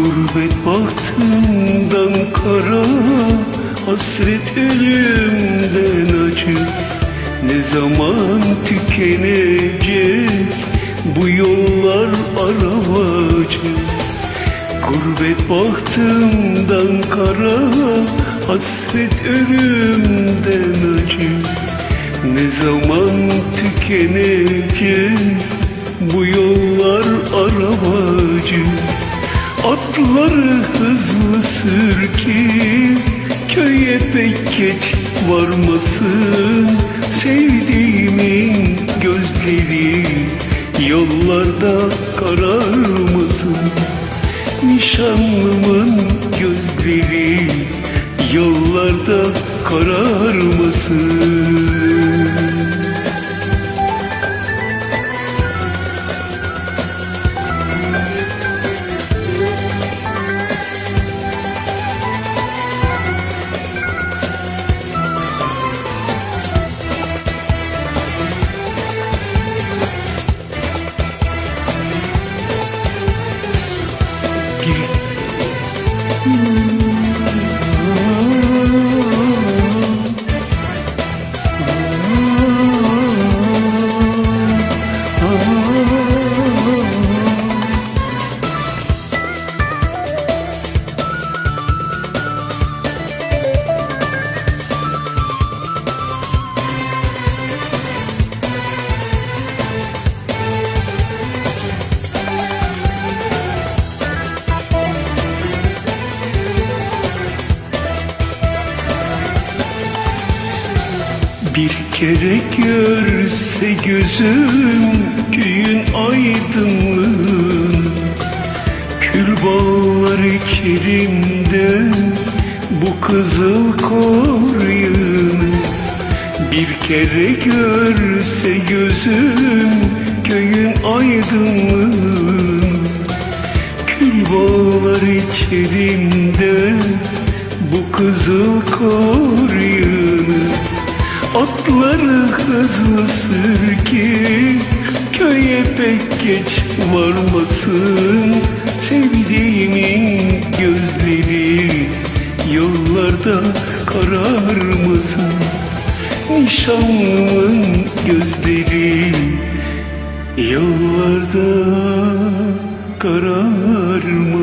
Gurbet bahtımdan kara Hasret elimden acı. Ne zaman tükenecek Bu yollar aravacı? Gurbet bahtımdan kara Hasret ölümden acı. Ne zaman tükenecek Bu yollar arabacı Atları hızlı sür ki Köye pek geç varmasın. Sevdiğimin gözleri Yollarda kararmasın. Nişanlımın gözleri Yollarda kararmasın Bir kere görse gözüm köyün aydınlığını. Kül bağlar içerimde bu kızıl koryını Bir kere görse gözüm köyün aydınlığını. Kül bağlar içerimde bu kızıl koryını Atları hızlı sür ki köye pek geç varmasın. Sevdiğimin gözleri yollarda kararmasın. Nişanlımın gözleri yollarda kararmasın